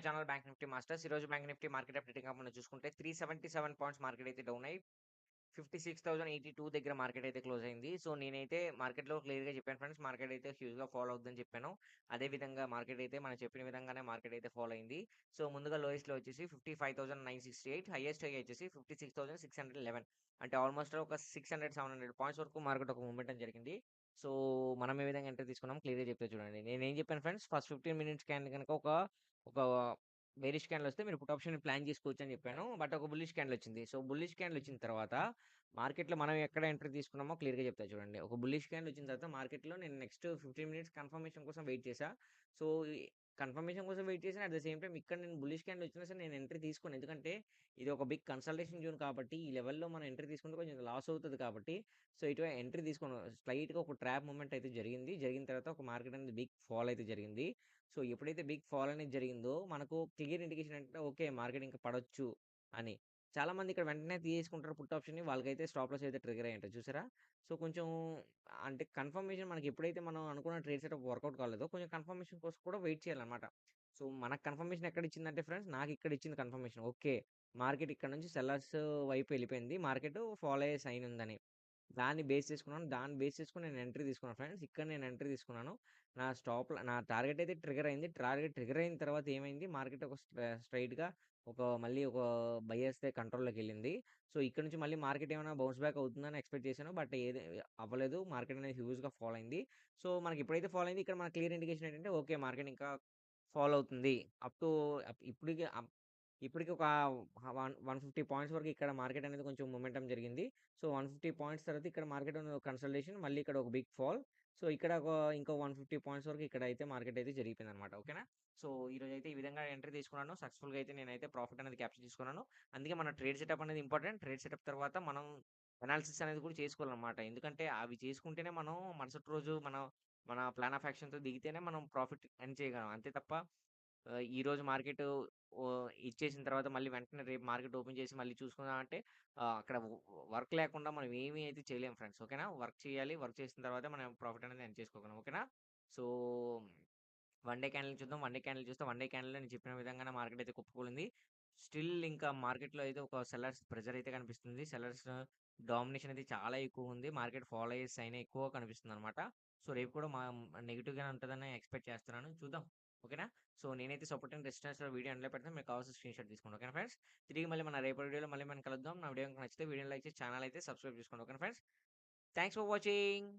My channel bank Nifty masters. ఈరోజు bank Nifty market updating కాకుండా చూసుకుంటే 377 పాయింట్స్ మార్కెట్ అయితే డౌన్ అయ్యి 56,082 దగ్గర మార్కెట్ అయితే క్లోజ్ అయింది. సో, నేనైతే మార్కెట్‌లో క్లియర్‌గా చెప్పాను ఫ్రెండ్స్. మార్కెట్ అయితే హ్యూజ్‌గా ఫాలో అవుతుందని చెప్పాను. అదే విధంగా మార్కెట్ అయితే మనం చెప్పిన విధంగానే మార్కెట్ అయితే ఫాలో అయింది. సో, ముందుగా లోయెస్ట్‌లో వచ్చేసి 55,968 హైయెస్ట్ హై వచ్చేసి 56,611 అంటే ఆల్మోస్ట్ ఒక 600, 700 పాయింట్స్ వరకు మార్కెట్ ఒక మూమెంట్ జరిగింది. సో, మనం ఏ విధంగా ఎంట్రీ తీసుకున్నాం క్లియర్‌గా చెప్తే చూడండి. నేను ఏం చెప్పాను ఫ్రెండ్స్ ఫస్ట్ 15 మినిట్స్ క్యాండిల్ కనుక ఒక ఒక బేరిష్ క్యాండిల్ వస్తే మీరు పుట్ ఆప్షన్ ప్లాన్ చేసుకోవచ్చు అని చెప్పాను. బట్ ఒక బుల్లిష్ క్యాండిల్ వచ్చింది. సో, బుల్లిష్ క్యాండిల్ వచ్చిన తర్వాత మార్కెట్‌లో మనం ఎక్కడ ఎంట్రీ తీసుకున్నామో క్లియర్‌గా చెప్తా చూడండి. ఒక బుల్లిష్ క్యాండిల్ వచ్చిన తర్వాత మార్కెట్‌లో నేను నెక్స్ట్ 15 మినిట్స్ కన్ఫర్మేషన్ కోసం వెయిట్ చేశా. సో, కన్ఫర్మేషన్ కోసం వెయిట్ చేసిన అట్ ద సేమ్ టైం ఇక్కడ నేను బుల్లిష్ క్యాండిల్ వచ్చినా సరే నేను ఎంట్రీ తీసుకోను. ఎందుకంటే ఇది ఒక బిగ్ కన్సల్టేషన్ జోన్ కాబట్టి ఈ లెవెల్‌లో మనం ఎంట్రీ తీసుకుంటే కొంచెం లాస్ అవుతుంది కాబట్టి సో, ఇటు ఎంట్రీ తీసుకోను. స్లైట్‌గా ఒక ట్రాప్ మూమెంట్ అయితే జరిగింది. జరిగిన తర్వాత ఒక మార్కెట్ అనేది బిగ్ ఫాల్ అయితే జరిగింది. సో, ఎప్పుడైతే బిగ్ ఫాల్ అనేది జరిగిందో మనకు క్లియర్ ఇండికేషన్ అంటే ఓకే. మార్కెట్ ఇంకా పడొచ్చు అని. చాలామంది ఇక్కడ వెంటనే తీసేసుకుంటారు పుట్ ఆప్షన్‌ని. వాళ్ళకైతే స్టాప్ లాస్ అయితే ట్రిగర్ అయ్యి చూసారా? సో, కొంచెం అంటే కన్ఫర్మేషన్ మనకి ఎప్పుడైతే మనం అనుకున్న ట్రేడ్ సెటప్ వర్కౌట్ కాలేదో కొంచెం కన్ఫర్మేషన్ కోసం కూడా వెయిట్ చేయాలన్నమాట. సో, మనకు కన్ఫర్మేషన్ ఎక్కడ ఇచ్చిందంటే ఫ్రెండ్స్ నాకు ఇక్కడ ఇచ్చింది కన్ఫర్మేషన్. ఓకే. మార్కెట్ ఇక్కడ నుంచి సెల్లర్స్ వైపు వెళ్ళిపోయింది. మార్కెట్ ఫాలో అయ్యే సైన్ ఉందని. దాన్ని బేస్ చేసుకున్నాను. దాన్ని బేస్ చేసుకుని నేను ఎంట్రీ తీసుకున్నాను ఫ్రెండ్స్. ఇక్కడ నేను ఎంట్రీ తీసుకున్నాను. నా స్టాప్ నా టార్గెట్ అయితే ట్రిగ్గర్ అయింది. టార్గెట్ ట్రిగర్ అయిన తర్వాత ఏమైంది మార్కెట్ ఒక స్ట్రైట్గా ఒక మళ్ళీ ఒక బయర్స్ కంట్రోల్లోకి వెళ్ళింది సో, ఇక్కడ నుంచి మళ్ళీ మార్కెట్ ఏమైనా బౌన్స్ బ్యాక్ అవుతుందని ఎక్స్‌పెక్ట్ చేశాను. బట్ ఏది అవ్వలేదు. మార్కెట్ అనేది హ్యూజ్‌గా ఫాలో అయింది. సో, మనకి ఎప్పుడైతే ఫాలో అయింది ఇక్కడ మన క్లియర్ ఇండికేషన్ ఏంటంటే ఓకే. మార్కెట్ ఇంకా ఫాలో అవుతుంది. అప్ టు ఇప్పటికి ఇప్పటికి ఒక వన్ 150 పాయింట్స్ వరకు ఇక్కడ మార్కెట్ అనేది కొంచెం మొమెంటం జరిగింది. సో, 150 పాయింట్స్ తర్వాత ఇక్కడ మార్కెట్ కన్సల్టేషన్ మళ్ళీ ఇక్కడ ఒక బిగ్ ఫాల్. సో, ఇక్కడ ఒక ఇంకో 150 పాయింట్స్ వరకు ఇక్కడ అయితే మార్కెట్ అయితే జరిగిపోయిందన్నమాట. ఓకేనా? సో, ఈరోజైతే ఈ విధంగా ఎంట్రీ తీసుకున్నాను. సక్సెస్‌ఫుల్‌గా అయితే నేనైతే ప్రాఫిట్ అనేది క్యాప్చర్ తీసుకున్నాను అందుకే మన ట్రేడ్ సెటప్ అనేది ఇంపార్టెంట్. ట్రేడ్ సెటప్ తర్వాత మనం అనాలిసిస్ అనేది కూడా చేసుకోవాలన్నమాట. ఎందుకంటే అవి చేసుకుంటేనే మనం మరుసటి రోజు మనం మన ప్లాన్ ఆఫ్ యాక్షన్‌తో దిగితేనే మనం ప్రాఫిట్ ఎన్ చేయగలం. అంతే తప్ప ఆహ్, ఈరోజు మార్కెట్ ఓహ్, ఇచ్చేసిన తర్వాత మళ్ళీ వెంటనే రేపు మార్కెట్ ఓపెన్ చేసి మళ్ళీ చూసుకుందాం అంటే ఆహ్, అక్కడ వర్క్ లేకుండా మనం ఏమి అయితే చేయలేం ఫ్రెండ్స్. ఓకేనా? వర్క్ చేయాలి. వర్క్ చేసిన తర్వాతే మనం ప్రాఫిట్ అనేది ఎర్న్ చేసుకోగలం. ఓకేనా? సో, వన్ డే క్యాండిల్ చూద్దాం. వన్ డే క్యాండిల్ చూస్తే వన్ డే క్యాండిల్‌లో నేను చెప్పిన విధంగానే మార్కెట్ అయితే కుప్పకూలింది. స్టిల్ ఇంకా మార్కెట్‌లో అయితే ఒక సెల్లర్స్ ప్రెషర్ అయితే కనిపిస్తుంది. సెల్లర్స్ డామినేషన్ అయితే చాలా ఎక్కువుంది. మార్కెట్ ఫాలో అయ్యే సైన్ కనిపిస్తుంది అనమాట సో, రేపు కూడా మా నెగెటివ్‌గానే ఉంటదని ఎక్స్‌పెక్ట్ చేస్తున్నాను. చూద్దాం. ఓకేనా? సో, నేనైతే సపోర్ట్ అండ్ వీడియో అందులో పెడతాను. మీకు కావాల్సిన స్క్రీన్‌షాట్ తీసుకోండి. Okay friends? తిరిగి మళ్ళీ మన రేపటి వీడియోలో మళ్ళీ మనం కలుద్దాం. నా వీడియో నచ్చితే వీడియో లైక్ చేసి ఛానల్ అయితే సబ్స్క్రైబ్ చేసుకోండి. Okay friends? Thanks for watching.